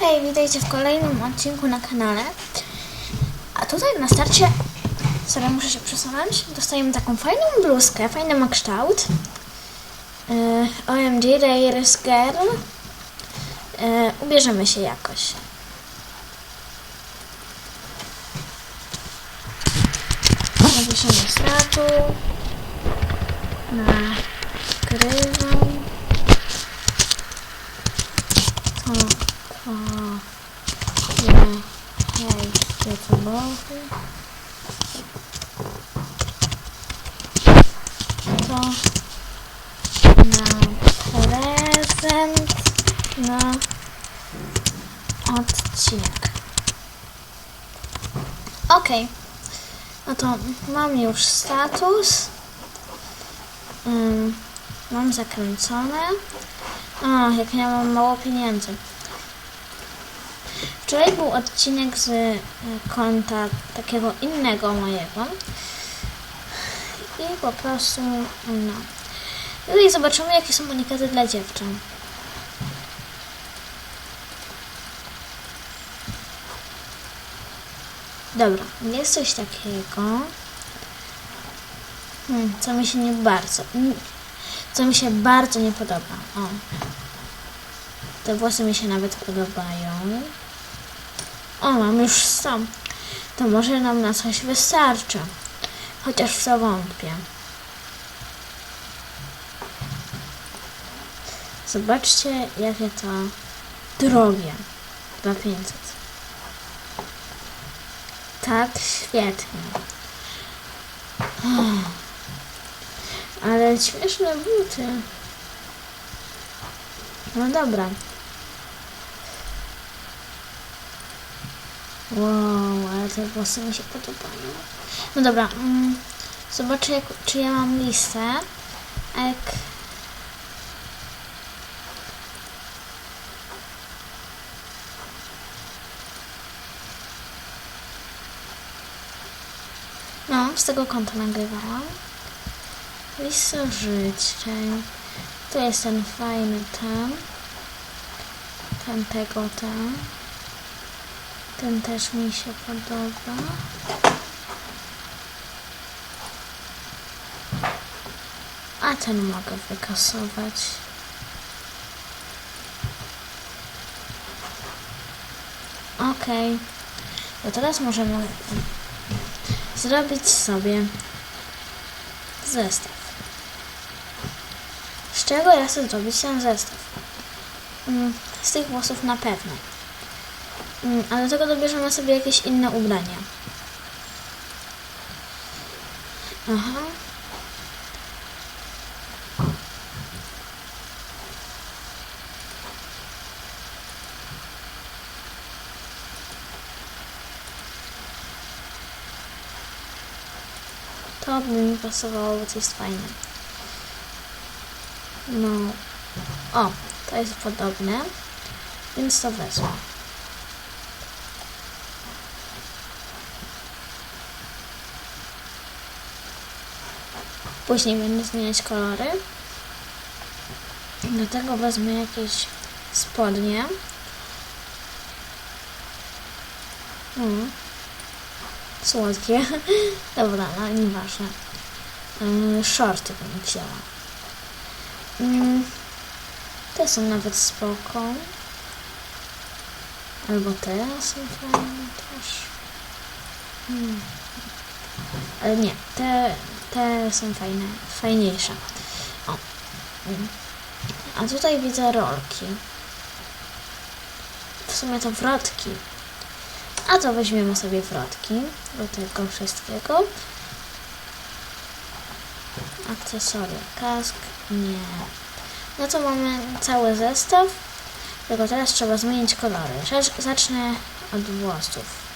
Hej, witajcie w kolejnym odcinku na kanale. A tutaj na starcie, sobie muszę się przesunąć, dostajemy taką fajną bluzkę, fajny ma kształt. Yy, OMG Reyes Girl. Yy, ubierzemy się jakoś. Zawieszamy statu. Nagrywam. To, to nie hej, YouTube'owy. To na prezent na odcinek. Okej. No to mam już status. Mam zakręcone. A, jak ja mam mało pieniędzy. Wczoraj był odcinek z y, konta takiego innego mojego. I po prostu, no. Tutaj zobaczymy, jakie są unikaty dla dziewczyn. Dobra, jest coś takiego, hmm, co mi się nie bardzo, mm, co mi się bardzo nie podoba. O. Te włosy mi się nawet podobają. O, mam już 100. To może nam na coś wystarczy. Chociaż w to wątpię. Zobaczcie, jakie to drogie. 2500. Tak, świetnie. Ale śmieszne buty. No dobra. Wow, ale te włosy mi się podobają. No dobra, mm, zobaczę jak, czy ja mam listę. No, z tego konta nagrywałam. Lista życzeń. To jest ten fajny ten. Ten tego ten. Ten też mi się podoba. A ten mogę wykasować. Okej. To teraz możemy zrobić sobie zestaw. Z czego ja chcę zrobić ten zestaw? Mm, Z tych włosów na pewno. Mm, A do tego dobierzemy sobie jakieś inne ubrania. Aha. To by mi pasowało, bo to jest fajne. No. O, to jest podobne. Więc to wezmę. Później będę zmieniać kolory. Do tego wezmę jakieś spodnie. Mm. Słodkie. Dobra, no nieważne. Yy, shorty bym wzięła. Mm. Te są nawet spoko. Albo te są fajne też. Hmm. Ale nie, te, te są fajne, fajniejsze. O. A tutaj widzę rolki. W sumie to wrotki. A to weźmiemy sobie wrotki do tego wszystkiego. Akcesoria, kask, nie. No to mamy cały zestaw. Tylko teraz trzeba zmienić kolory. Zacz- Zacznę od włosów.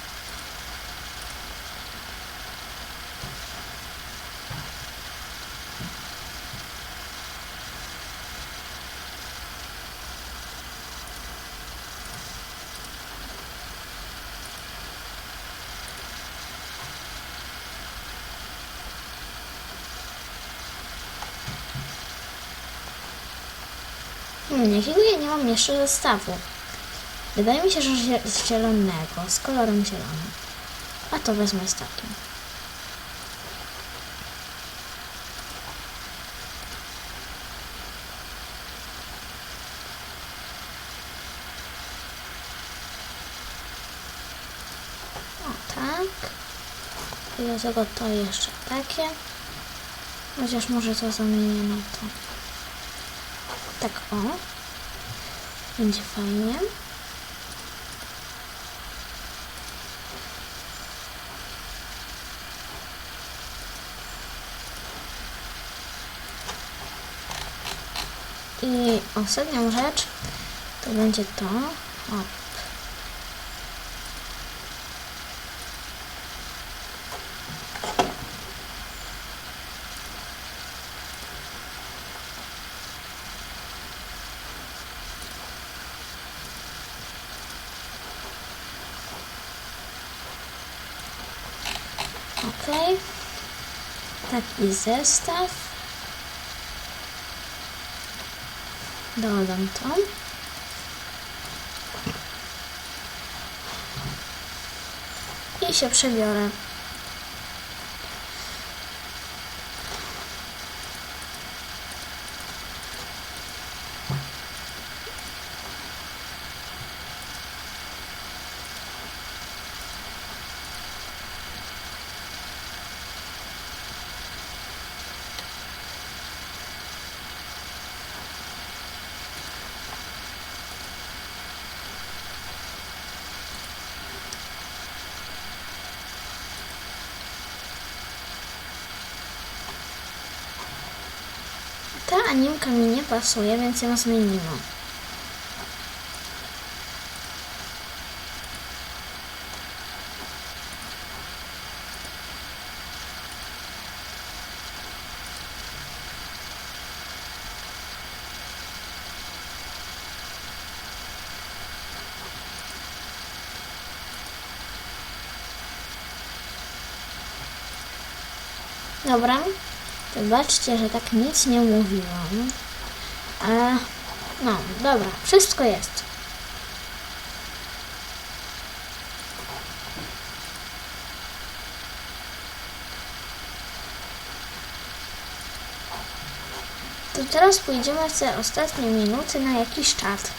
Jakiego ja nie mam jeszcze zestawu? Wydaje mi się, że z zielonego, z kolorem zielonym. A to wezmę z takim. O tak. I do tego to jeszcze takie. Chociaż może to zamienię na to. Tak o. Będzie fajnie. I ostatnią rzecz to będzie to. O, Ok. Taki zestaw. Dodam to. I się przebiorę. Ta animka mi nie pasuje, więc ją zmienimy. Dobra, wybaczcie, że tak nic nie mówiłam. Ale no, dobra, wszystko jest. To teraz pójdziemy w te ostatnie minuty na jakiś czat.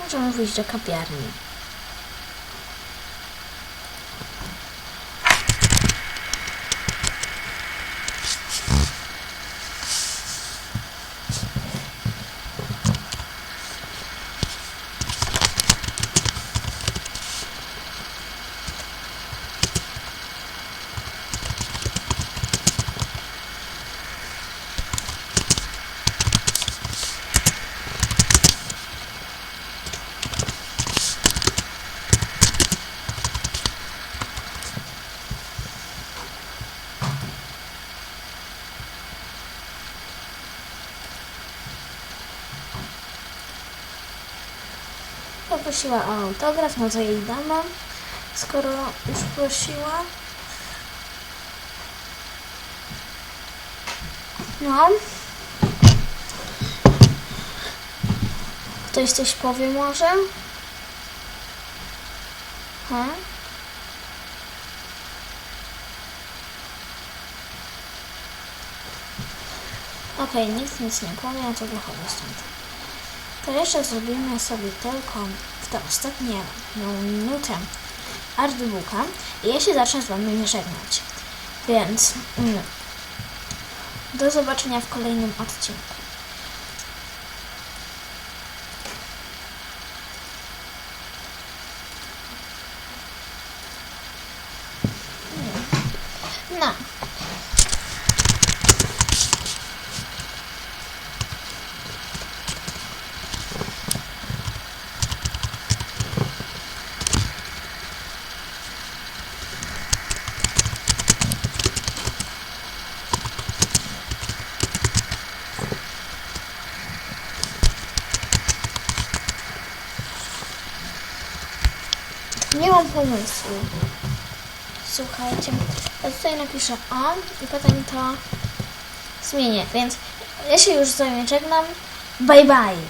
Możemy pójść do kapiarni. Poprosiła o autograf, no to jej damy, skoro już prosiła. No. Ktoś coś powie może? Ha? Okej, nikt nic nie powie, to wychodzę stąd. To jeszcze zrobimy sobie tylko w te ostatnie no, minutę artbooka i ja się zacznę z Wami żegnać. Więc mm, do zobaczenia w kolejnym odcinku. No. Nie mam pomysłu. Słuchajcie, ja tutaj napiszę o i potem to zmienię, więc ja się już z wami żegnam. Bye bye!